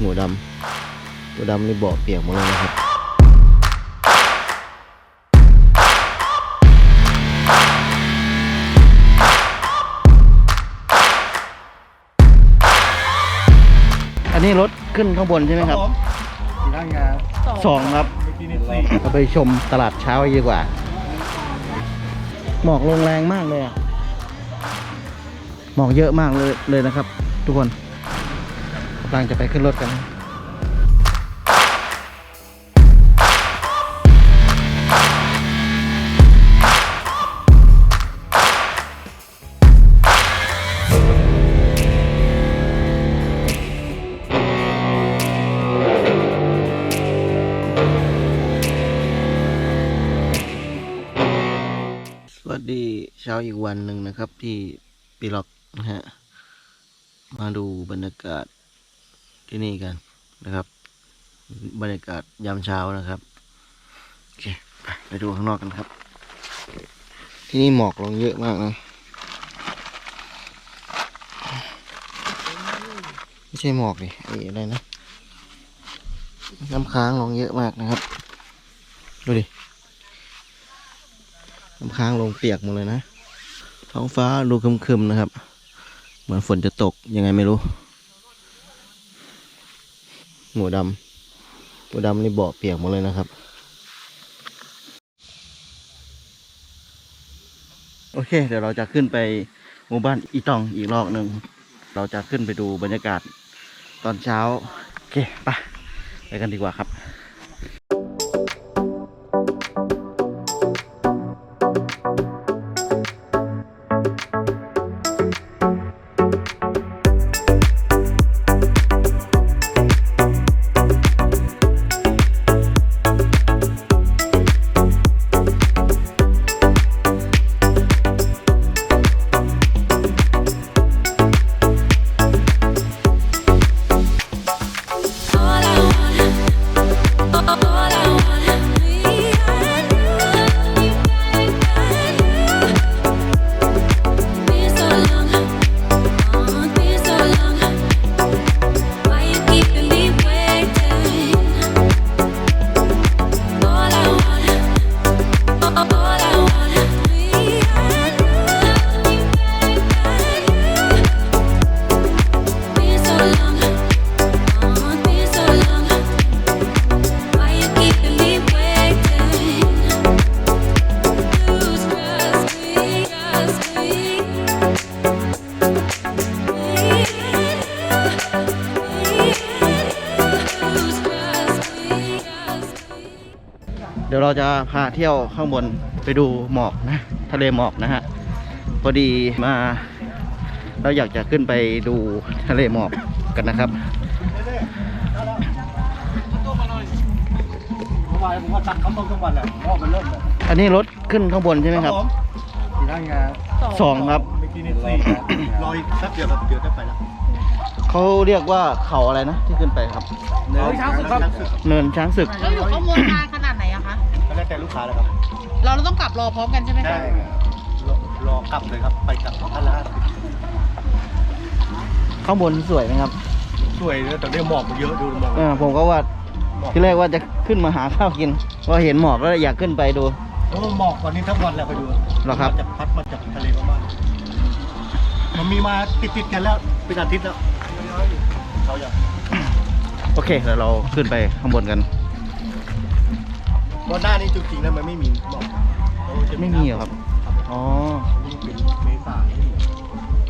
หมูดำตัวดำนี่เบาะเปียกหมดเลยนะครับอันนี้รถขึ้นข้างบนใช่ไหมครับด้านงานสองครับบินิสี่เราไปชมตลาดเช้าดีกว่า หมอกลงแรงมากเลยอะหมอกเยอะมากเลยเลยนะครับ ทุกคน กำลังจะไปขึ้นรถกันสวัสดีเช้าอีกวันหนึ่งนะครับที่ปีล็อกนะฮะ มาดูบรรยากาศ ที่นี่กันนะครับ บรรยากาศยามเช้านะครับโอเคไปไปดูข้างนอกกันครับ ที่นี่หมอกลงเยอะมากนะไม่ใช่หมอกดิไอ้อะไรนะน้ำค้างลงเยอะมากนะครับ ดูดิน้ำค้างลงเปียกหมดเลยนะ ท้องฟ้าดูคึมๆนะครับ เหมือนฝนจะตกยังไงไม่รู้ หมูดำหมูดำนี่เบาะเปียกหมดเลยนะครับ โอเค เดี๋ยวเราจะขึ้นไปหมู่บ้านอีตองอีกรอบหนึ่ง เราจะขึ้นไปดูบรรยากาศตอนเช้า โอเค ไป ไปกันดีกว่าครับ เดี๋ยวเราจะพาเที่ยวข้างบนไปดูหมอกนะทะเลหมอกนะฮะพอดีมาเราอยากจะขึ้นไปดูทะเลหมอกกันนะครับเมื่อวานผมก็ตักเขาต้มทุกวันแหละเพราะมันเริ่มเลยอันนี้รถขึ้นข้างบนใช่ไหมครับที่ด้านงานสองครับบินิสี่รออีกแป๊บเดียวครับเดี๋ยวจะไปแล้วเขาเรียกว่าเขาอะไรนะที่ขึ้นไปครับ เนื้อช้างสึกครับเนินช้างศึกเราอยู่ข้างบนนานขนาดไหนอะคะก็ แล้วแต่ลูกค้าแล้วครับเราต้องกลับรอพร้อมกันใช่ไหมได้คะรอรอกลับเลยครับ ไปกลับท่านละห้าสิบข้างบนสวยไหมครับสวยเลยแต่เดี๋ยวหมอกมันเยอะดูหมอกอ่าผมก็ว่าหมอกที่แรกว่าจะขึ้นมาหาข้าวกินพอเห็นหมอกแล้วอยากขึ้นไปดู โอ้หมอกวันนี้ทั้งวันแหละไปดูเหรอครับ มันจะพัดมาจากทะเลประมาณมันมีมาติดๆกันแล้วเป็นอาทิตย์แล้วเขาอย่าง โอเคเดี๋ยวเราขึ้นไปข้างบนกัน วันหน้านี้จุดจริงแล้วมันไม่มีหมอกโอ้จะไม่มีเหรอครับ อ๋อ นี่เป็นเมษาไม่มี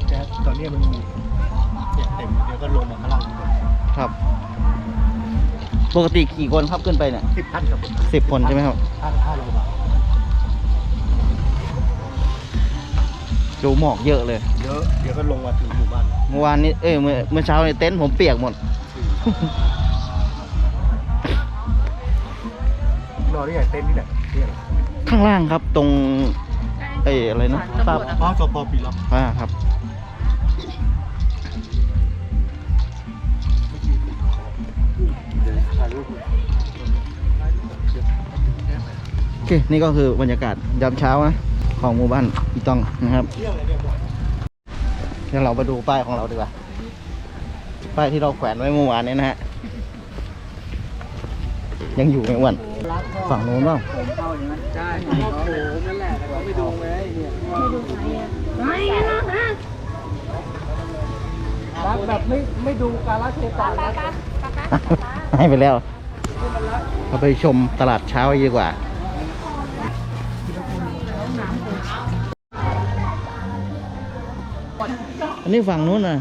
แต่ตอนนี้มันมีเนี่ยเต็มเดี๋ยวก็ลงมาข้างล่างครับ ปกติกี่คนครับขึ้นไปเนี่ยสิบท่านครับสิบคนใช่ไหมครับ ห้าห้าโลบาทดูหมอกเยอะเลย เดี๋ยวเดี๋ยวก็ลงมาถึงหมู่บ้านเมื่อวานนี้ เอ้ย เมื่อเมื่อเช้าในเต็นท์ผมเปียกหมด นอนที่ไหนเต็นท์ที่ไหนที่ไหนข้างล่างครับตรงเอ้ยอะไรนะทราบอ๋อสปอปีล็อกอ่าครับถ่ายรูปโอเคนี่ก็คือบรรยากาศยามเช้านะของหมู่บ้านอีตองนะครับเที่ยวเลยเนี่ยบ่อยเดี๋ยวเรามาดูป้ายของเราดีกว่าป้ายที่เราแขวนไว้เมื่อวานนี้นะฮะยังอยู่ไหมอ้วัน ฝั่งโน้นบ้างแบบไม่ไม่ดูการละเทศะนะให้ไปแล้วเราไปชมตลาดเช้าดีกว่าอันนี้ฝั่งนู้นน่ะ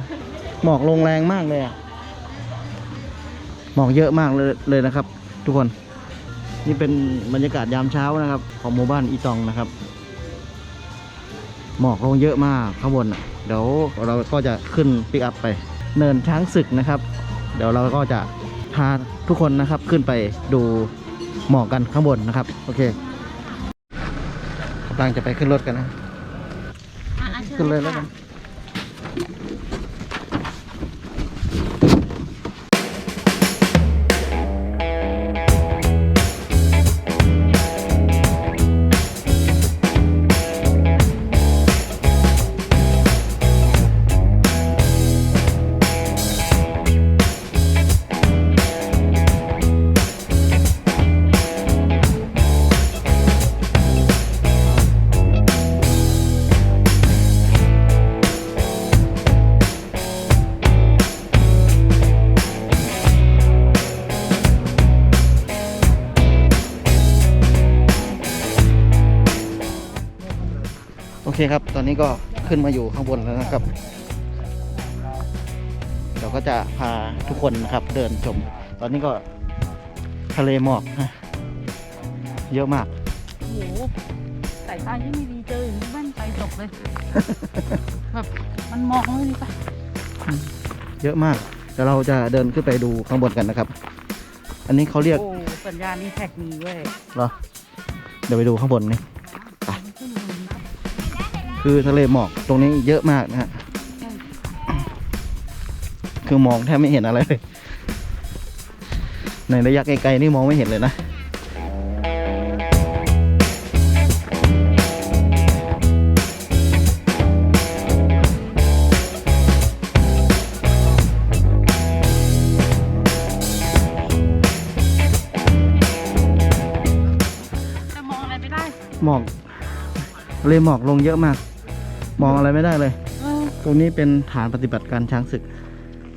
หมอกลงแรงมากเลยอะหมอกเยอะมากเลยเลยนะครับ ทุกคน นี่เป็นบรรยากาศยามเช้านะครับ ของหมู่บ้านอีตองนะครับ หมอกลงเยอะมากข้างบนน่ะเดี๋ยวเราก็จะขึ้นปิกอัพไป เนินช้างศึกนะครับ เดี๋ยวเราก็จะพาทุกคนนะครับขึ้นไปดูหมอกกันข้างบนนะครับ โอเคกำลังจะไปขึ้นรถกันนะ ขึ้นเลยแล้วกัน โอเคครับ ตอนนี้ก็ขึ้นมาอยู่ข้างบนแล้วนะครับเดี๋ยวก็จะพาทุกคนนะครับเดินชม ตอนนี้ก็ทะเลหมอกนะเยอะมาก โอ้โหสายตาที่ไม่ดีเจออย่างนี้แว่นไปตกเลย แบบมันมองเลยดิปะเยอะมากเดี๋ยวเราจะเดินขึ้นไปดูข้างบนกันนะครับ อันนี้เขาเรียก โอ้สัญญาณนี่แท็กมีเว้ยเหรอ เดี๋ยวไปดูข้างบนนี่ไป คือทะเลหมอกตรงนี้เยอะมากนะฮะคือมองแทบไม่เห็นอะไรเลย ในระยะไกลๆนี่มองไม่เห็นเลยนะจะมองอะไรไม่ได้หมอกทะ เลหมอกลงเยอะมาก มองอะไรไม่ได้เลยเออตรงนี้เป็นฐานปฏิบัติการช้างศึก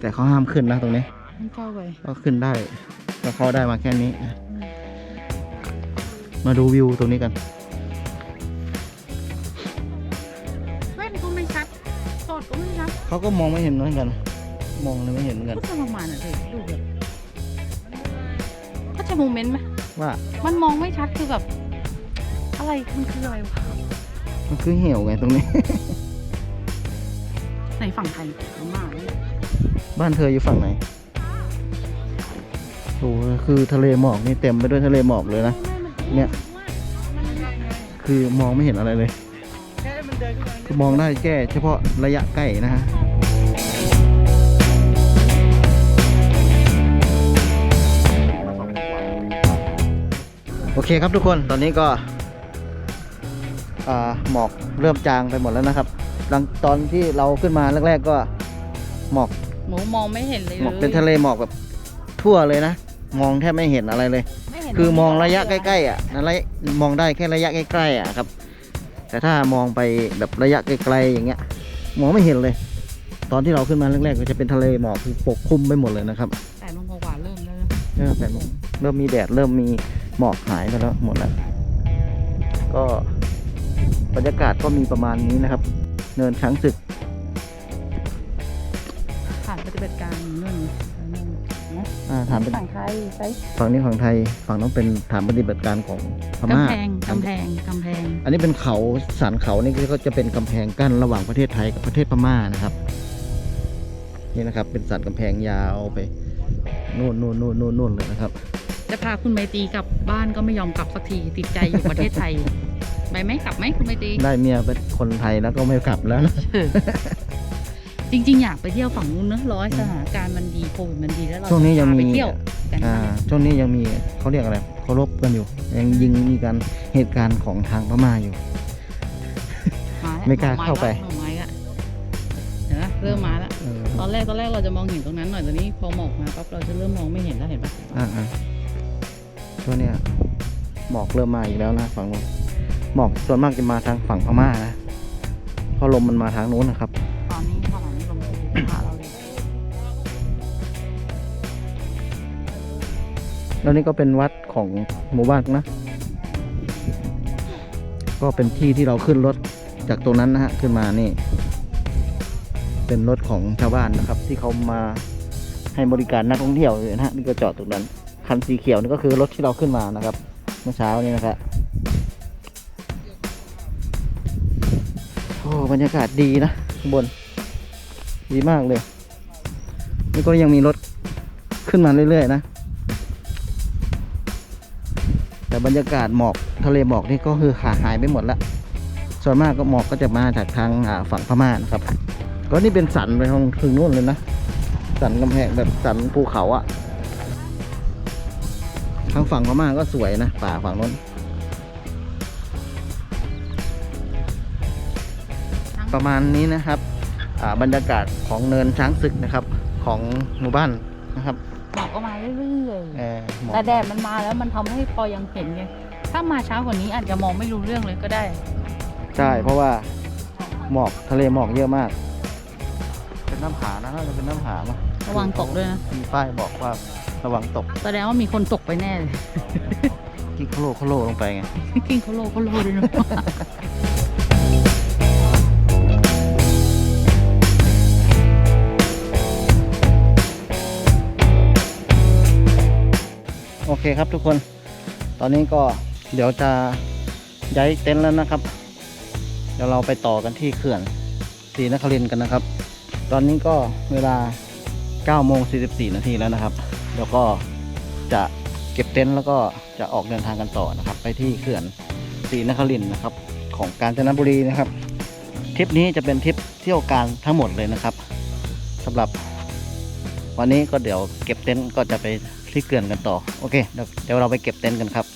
แต่เขาห้ามขึ้นนะตรงนี้มันเข้าไปก็ขึ้นได้ก็เข้าได้มาแค่นี้ มาดูวิวตรงนี้กันแว่นก็ไม่ชัดสดก็ไม่ชัดเขาก็มองไม่เห็นเหมือนกัน มองเลยไม่เห็นเหมือนกันก็จะประมาณน่ะเลยดูแบบก็จะโมเมนต์ไหมว่า มันมองไม่ชัดคือแบบ อะไรมันคืออะไรวะ มันคือเหี่ยวไงตรงนี้ ในฝั่งไทยพม่าเนี่ยบ้านเธออยู่ฝั่งไหนโอ้โหคือทะเลหมอกนี่เต็มไปด้วยทะเลหมอกเลยนะ เนี่ย คือมองไม่เห็นอะไรเลยคือมองได้แค่เฉพาะระยะใกล้นะฮะ โอเคครับทุกคน ตอนนี้ก็อ่า หมอกเริ่มจางไปหมดแล้วนะครับหลังตอนที่เราขึ้นมาแรกๆก็หมอกหนูมองไม่เห็นเลยหมอกเป็นทะเลหมอกแบบทั่วเลยนะมองแทบไม่เห็นอะไรเลยไม่เห็นคือมองระยะใกล้ๆอะนะระยะมองได้แค่ระยะใกล้ๆอะครับ แต่ถ้ามองไปแบบระยะไกลๆอย่างเงี้ย มองไม่เห็นเลย ตอนที่เราขึ้นมาแรกๆก็จะเป็นทะเลหมอกคือปกคลุมไปหมดเลยนะครับแต่ลงกว่าๆเริ่มแล้วนะเออแปดโมงเริ่มมีแดดเริ่มมีหมอกหายไปแล้วหมดแล้วก็บ รรยากาศก็มีประมาณนี้นะครับ เนินช้างศึก ผ่านปฏิบัติการนู่นนู่นเนาะอ่าฐานเป็นฝั่งไทยใช้ฝั่งนี้ของไทยฝั่งนั้นเป็นฐานปฏิบัติการของพม่ากำแพงกำแพงกำแพง อันนี้เป็นเขาสันเขานี่ก็จะเป็นกำแพงกั้นระหว่างประเทศไทยกับประเทศพม่านะครับ นี่นะครับ เป็นสันกำแพงยาวไปนู่นนู่นนู่นนู่นนู่นเลยนะครับ จะพาคุณใบตีกลับบ้านก็ไม่ยอมกลับสักทีติดใจอยู่ประเทศไทย ไปไหมกลับไหมคุณใบตี ได้เมียเป็นคนไทยแล้วก็ไม่กลับแล้วนะ จริงๆ อยากไปเที่ยวฝั่งนู้นเนอะร้อยสถานการณ์มันดีโควิดมันดีแล้วเราช่วงนี้ยังจะพามีไปเที่ยวกันอ่าช่วงนี้ยังมีเขาเรียกอะไรเคารพกันอยู่ ยังยิงมีการเหตุการณ์ของทางพม่าอยู่มาแล้วไม่กล้าเข้าไป หน่อไม้ละเห็นไหมเริ่มมาแล้วเออตอนแรกตอนแรกเราจะมองเห็นตรงนั้นหน่อยตอนนี้พอหมอกมาปั๊บเราจะเริ่มมองไม่เห็นแล้วเห็นปะอ่าอ่าตัวเนี้ยหมอกเริ่มมาอีกแล้วนะฝั่งนู้น หมอกส่วนมากจะมาทางฝั่งพม่านะเพราะลมมันมาทางนู้นนะครับ ตอนนี้ขณะนี้ลมทะเลพาเราเลยแล้วนี่ก็เป็นวัดของหมู่บ้านนะ ก็เป็นที่ที่เราขึ้นรถจากตรงนั้นนะฮะขึ้นมานี่ เป็นรถของชาวบ้านนะครับ ที่เขามาให้บริการนักท่องเที่ยวอยู่นะฮะนี่ก็จอดตรงนั้น คันสีเขียวนี่ก็คือรถที่เราขึ้นมานะครับ เมื่อเช้านี้นะครับ บรรยากาศดีนะข้างบน ดีมากเลยนี่ก็ยังมีรถขึ้นมาเรื่อยๆนะ แต่บรรยากาศหมอกทะเลหมอกนี่ก็คือขาดหายไปหมดละส่วนมากก็หมอกก็จะมาจากทางฝั่งพม่านะครับ ก็นี่เป็นสันไปทางถึงนู่นเลยนะ สันกำแพงแบบสันภูเขาอะทางฝั่งพม่าก็สวยนะ ป่าฝั่งนู้น ประมาณนี้นะครับอ่าบรรยากาศของเนินช้างศึกนะครับ ของหมู่บ้านนะครับหมอกก็มาเรื่อยเออหมอกๆแต่แดดมันมาแล้วมันทำให้พอยังเห็นไงถ้ามาเช้ากว่านี้อาจจะมองไม่รู้เรื่องเลยก็ได้ ใช่เพราะว่าหมอกทะเลหมอกเยอะมาก เป็นน้ำผานะน่าจะเป็นน้ำผามั้ระวังตกด้วยนะมีป้ายบอกว่าระวังตก แสดงว่ามีคนตกไปแน่เลยที่โคโลโคโลลงไปไงกิ้งเขาโลเขาโลด้วยนะ เคครับทุกคน ตอนนี้ก็เดี๋ยวจะย้ายเต็นท์แล้วนะครับ เดี๋ยวเราไปต่อกันที่เขื่อนศรีนครินทร์กันนะครับ ตอนนี้ก็เวลา9โมง44นาทีแล้วนะครับเดี๋ยวก็จะเก็บเต็นท์แล้วก็จะออกเดินทางกันต่อนะครับ ไปที่เขื่อนศรีนครินทร์นะครับ ของกาญจนบุรีนะครับทริปนี้จะเป็นทริปเที่ยวการทั้งหมดเลยนะครับสำหรับ วันนี้ก็เดี๋ยวเก็บเต็นท์ก็จะไปที่เกลื่อนกันต่อ โอเค เดี๋ยวเราไปเก็บเต็นท์กันครับ